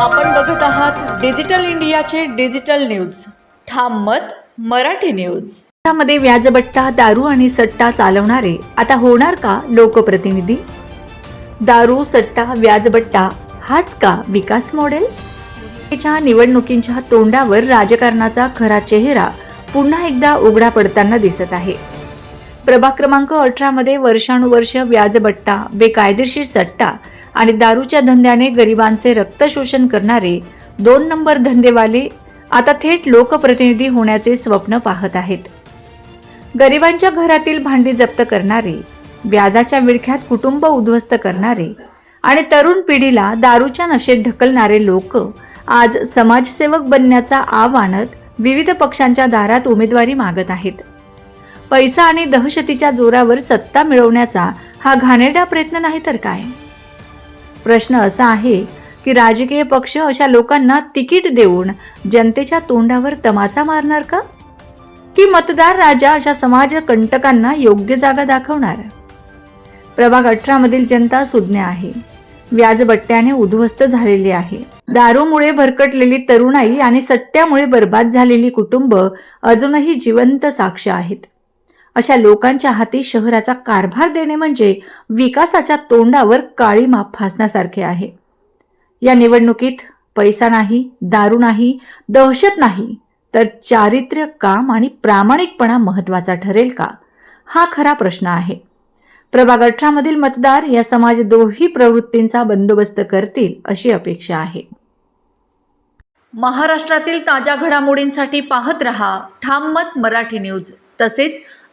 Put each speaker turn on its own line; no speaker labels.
आपण बघत आहात डिजिटल इंडियाचे डिजिटल न्यूज. ठाम मत मराठी न्यूज.
मध्ये व्याजबट्टा दारू आणि सट्टा चालवणारे आता होणार का लोकप्रतिनिधी? दारू सट्टा व्याजबट्टा हाच का विकास मॉडेल? निवडणुकींच्या तोंडावर राजकारणाचा खरा चेहरा पुन्हा एकदा उघडा पडताना दिसत आहे. प्रभाग क्रमांक अठरामध्ये वर्षानुवर्ष व्याजबट्टा बेकायदेशीर सट्टा आणि दारूच्या धंद्याने गरिबांचे रक्त शोषण करणारे दोन नंबर धंदेवाले आता थेट लोकप्रतिनिधी होण्याचे स्वप्न पाहत आहेत. गरिबांच्या घरातील भांडी जप्त करणारे व्याजाच्या विळख्यात कुटुंब उद्ध्वस्त करणारे आणि तरुण पिढीला दारूच्या नशेत ढकलणारे लोक आज समाजसेवक बनण्याचा आव आणत विविध पक्षांच्या दारात उमेदवारी मागत आहेत. पैसा आणि दहशतीच्या जोरावर सत्ता मिळवण्याचा हा घाणेरडा प्रयत्न नाही तर काय? प्रश्न असा आहे की राजकीय पक्ष अशा लोकांना तिकीट देऊन जनतेच्या तोंडावर तमाचा मारणार का? की मतदार राजा अशा समाज कंटकांना योग्य जागा दाखवणार? प्रभाग अठरा मधील जनता सुज्ञ आहे. व्याजबट्ट्याने उद्ध्वस्त झालेली आहे. दारूमुळे भरकटलेली तरुणाई आणि सट्ट्यामुळे बर्बाद झालेली कुटुंब अजूनही जिवंत साक्ष आहेत. अशा लोकांच्या हाती शहराचा कारभार देणे म्हणजे विकासाच्या तोंडावर काळी माप फासण्यासारखे आहे. या निवडणुकीत पैसा नाही दारू नाही दहशत नाही तर चारित्र्य काम आणि प्रामाणिकपणा महत्त्वाचा ठरेल का? हा खरा प्रश्न आहे. प्रभाग अठरामधील मतदार या समाज दोही प्रवृत्तींचा बंदोबस्त करतील अशी अपेक्षा आहे.
महाराष्ट्रातील ताज्या घडामोडींसाठी पाहत रहा ठाम मत मराठी न्यूज. तसेच